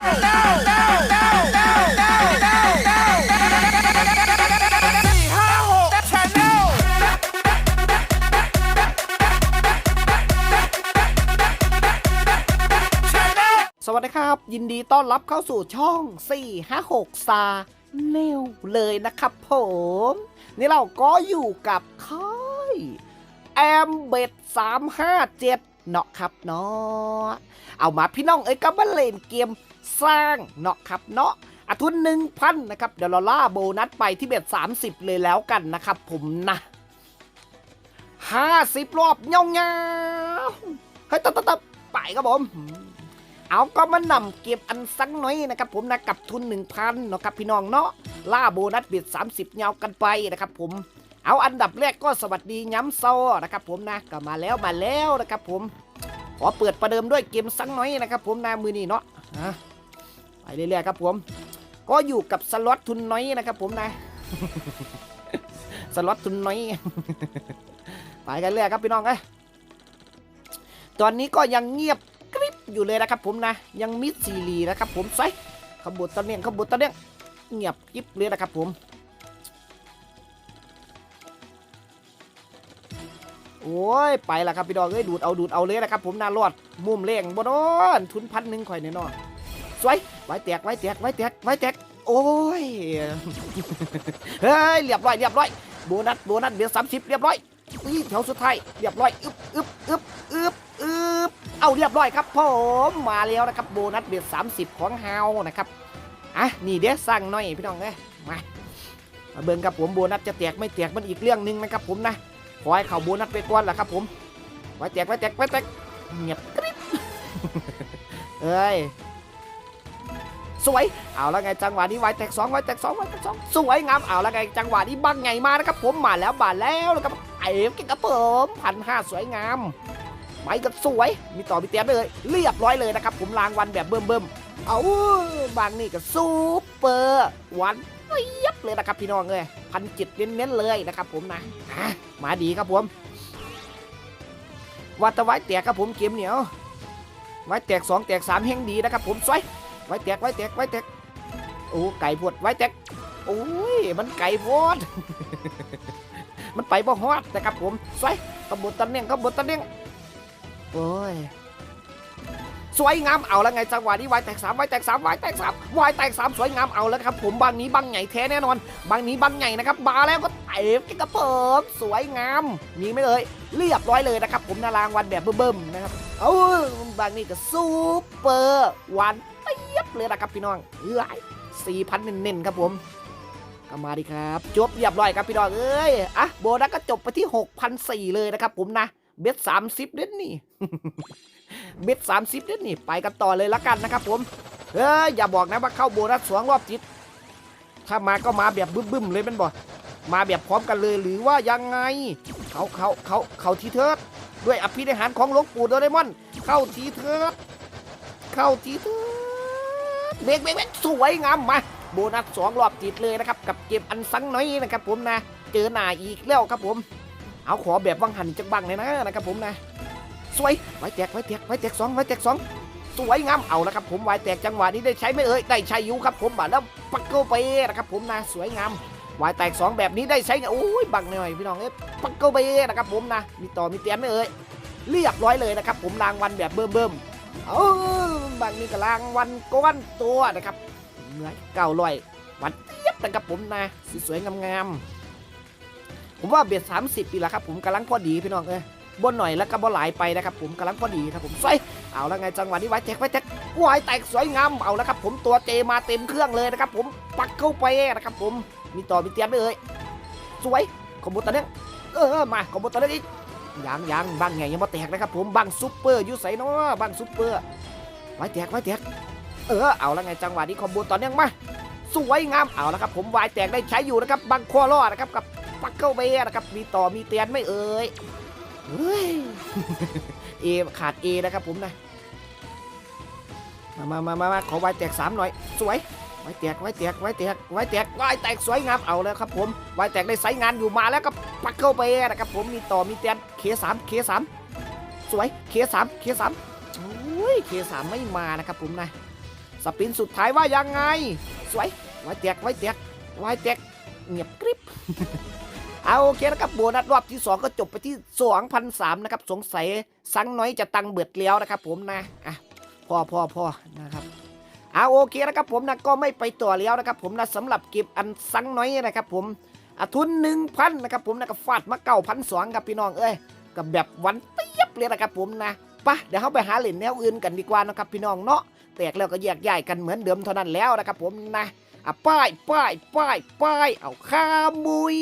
สวัสดีครับ ยินดีต้อนรับเข้าสู่ช่อง 456 ซาเนลเลยนะครับผม นี่เราก็อยู่กับค่ายแอมเบด357 เนาะครับเนาะเอามาพี่น้องเอ้ยก็มาเล่นเกม สร้างเนาะครับเนาะอาทุนหนึ่งพันนะครับเดี๋ยวเราล่าโบนัสไปที่เบ็ด30เลยแล้วกันนะครับผมนะ50รอบเงาเงาๆเฮ้ยตับตับไปครับผม เอาก็มานำเก็บอันสักหน่อยนะครับผมนะกับทุน 1,000เนาะครับพี่น้องเนาะล่าโบนัสเบียด30 เงากันไปนะครับผมเอาอันดับแรกก็สวัสดีย้ำโซนะครับผมนะก็มาแล้วมาแล้วนะครับผม ขอเปิดประเดิมด้วยเกมสักหน่อยนะครับผมนะมือนี้เนาะอะ ไปเรื่อยๆครับผม ก็อยู่กับสล็อตทุนน้อยนะครับผมนะ สล็อตทุนน้อย ไปกันเลยครับพี่น้องเอ้ยตอนนี้ก็ยังเงียบกริบอยู่เลยนะครับผมนะ ยังมิดซีรีนะครับผมใส่ขบวนตะเนียงขบวนตะเนียงเงียบกริบเลยนะครับผม โอ้ยไปละครับพี่ดอกเอ้ยดูดเอาดูดเอาเลยนะครับผมน่ารอดมุมเล่งบนอนทุนพันหนึ่งข่อยแน่นอน สวยไว้แตกไว้แตกไว้แตกไว้แตกโอ้ยเฮ้ยเรียบร้อยเรียบร้อยโบนัสโบนัสเดี๋ยวสามสิบเรียบร้อยอุ้ยแถวสุดท้ายเรียบร้อยอึบอึบอึบอึบอึบเอาเรียบร้อยครับผมมาแล้วนะครับโบนัสเบียด30ของเฮานะครับอะนี่เดี๋ยวสั่งหน่อยพี่น้องเอ้ยมาเบิ่งครับผมโบนัสจะแตกไม่แตกมันอีกเรื่องหนึงนะครับผมนะขอให้เข่าโบนัสไปก่อนแหละครับผมไว้แตกไว้แตกไว้แตกเงียบกริบเอ้ย สวยเอาแล้วไงจังหวะนี้ไว้แตกสองไว้แตกสองไว้แตกสองสวยงามเอาแล้วไงจังหวะนี้บังไงมานะครับผมมาแล้วมาแล้วนะครับเอ๋เก่งครับผมพันห้าสวยงามไปกันสวยมีต่อมีเตี้ยเลย เรียบร้อยเลยนะครับผมรางวัลแบบเบิ่มเบิ่มเอาบางนี่ก็ซูเปอร์วันเรียบเลยนะครับพี่น้องเลยพันจิตเน้นๆเลยนะครับผมนะอะมาดีครับผมวัตไว้แตกครับผมเกมเหนียวไว้แตกสองแตกสามแห่งดีนะครับผมสวย ไว้แตกไว้แตกไว้แตกโอ้ไก่พวดไว้แตกโอ้ยมันไก่พวดมันไปบ่ฮอดนะครับผมสวยขบวนตะเนียงขบวนตะเนียงโอ้ยสวยงามเอาแล้วไงจังหวะนี้วายแตกสามวายแตกสามวายแตกสามวายแตกสามสวยงามเอาแล้วครับ ผมบางนี้บางใหญ่แท้แน่นอน บางนี้บางใหญ่นะครับมาแล้วก็เตะกระเปิบสวยงามมีไหม่เอ่ยเรียบร้อยเลยนะครับ ผมนารางวัลแบบเบิ่มๆนะครับ เอาบางนี้ก็ซูเปอร์วัน เลยนะครับพี่น้องเอ้ยสี่พันเน้นๆครับผมก็มาดีครับ จบเรียบร้อยครับพี่น้องเอ้ยอะโบนัสก็จบไปที่6 0 0เลยนะครับผมนะเบ็ดสามสิบเด็ดนี่เบ็ดสามสิบเด็ดนี่ไปกันต่อเลยละกันนะครับผมเฮ้ยอย่าบอกนะว่าเข้าโบนัสสองรอบจิตถ้ามาก็มาแบบบึ้มๆเลยเป็นบ่มาแบบพร้อมกันเลยหรือว่ายังไง เขาเขาเขาเขาทีเทิดด้วยอภินิหารของหลวงปู่โดเรมอน เข้าทีเทิดเข้าทีเทิด เบรกเบรกเบรกสวยงามมาโบนัสสองรอบจิตเลยนะครับกับเกมอันซังน้อยนะครับผมนะ เจอหน้าอีกแล้วครับผม เอาขอแบบวังหันจักบังเลยนะนะครับผมนะ สวยไว้แตกไว้แตกไว้แตกสองไว้แตกสองสวยงามเอาล้วครับผมไว้แตกจังหวะนี้ได้ใช้ไม่เอ่ยได้ใช้อยู่ครับผมมาแล้วปักเกิลไปนะครับผมนะสวยงามไว้แตกสองแบบนี้ได้ใช้ไงโอ้ยบังหน่อยพี่น้องเอ้ยปักเกิลไปนะครับผมนะ มีต่อมีเตียนไม่เอ่ยเรียบร้อยเลยนะครับผมรางวัลแบบเบิ่ม เบิ่มๆเอาบางนี้ก็รางวัลก้อนตัวนะครับเมื่อเก้าร้อยวันเทียบนะครับผมนะสวยๆงามๆผมว่าเบียดสามสิบปีละครับผมกำลังพอดีพี่น้องเอ้ยบนหน่อยแล้วก็บ่หลายไปนะครับผมกำลังพอดีครับผมใส่เอาแล้วไงจังหวะนี้ไว้แท็กไว้แท็กไว้แตกสวยงามเอาแล้วครับผมตัวเจมาเต็มเครื่องเลยนะครับผมปักเข้าไปนะครับผมมีต่อมีเตรียมไปเลยสวยคอมโบตอนนี้เออมาคอมโบตอนนี้อีก ยังยังบังไงยังมาแตกนะครับผมบังซุปเปอร์ยูใส่เนาะบังซุปเปอร์ไว้แตกไว้แตกเออเอาล้วไงจังหวะนี้คอมโบตอนนี้มาสวยงามเอาล้วครับผมวายแตกได้ใช้อยู่นะครับบังคอรอดนะครับกับปักเข้าไปนะครับมีต่อมีเตียนไม่เอ่ยเฮ้ยเอขาดเอนะครับผมนะมามามามาขอไว้แตกสามหน่อย สวย ว้แตกไว้แตกไว้แตกไว้แตกไว้แตกสวยงามเอาแล้วครับผมไว้แตกได้ไซงานอยู่มาแล้วก็ปักเข้าไปนะครับผมมีต่อมีเตียนเคสามเคสามสวยเคสามเคสามโอ้ยเคสามไม่มานะครับผมนะสปินสุดท้ายว่ายังไง สวยไว้แตกไว้แตกไว้แตกเงียบกริบเอาโอเคนะครับโบนัสรอบที่ 2 ก็จบไปที่2,003นะครับ สงสัยสังน้อยจะตังเบิดแล้วนะครับผมนะอะพอพอพอนะครับ เอาโอเคนะครับผมนะก็ไม่ไปต่อแล้วนะครับผมนะสำหรับเก็บอันสังน้อยนะครับผมอะทุน1,000นะครับผมนะก็ฟาดมาเก้าพันสองครับพี่น้องเอ้ยกับแบบวันเตียบเลยนะครับผมนะปะเดี๋ยวเขาไปหาเหรียญแนวอื่นกันดีกว่านะครับพี่น้องเนาะแตกแล้วก็แยกย้ายกันเหมือนเดิมเท่านั้นแล้วนะครับผมนะอะป้ายป้ายป้ายป้ายเอาข้ามุย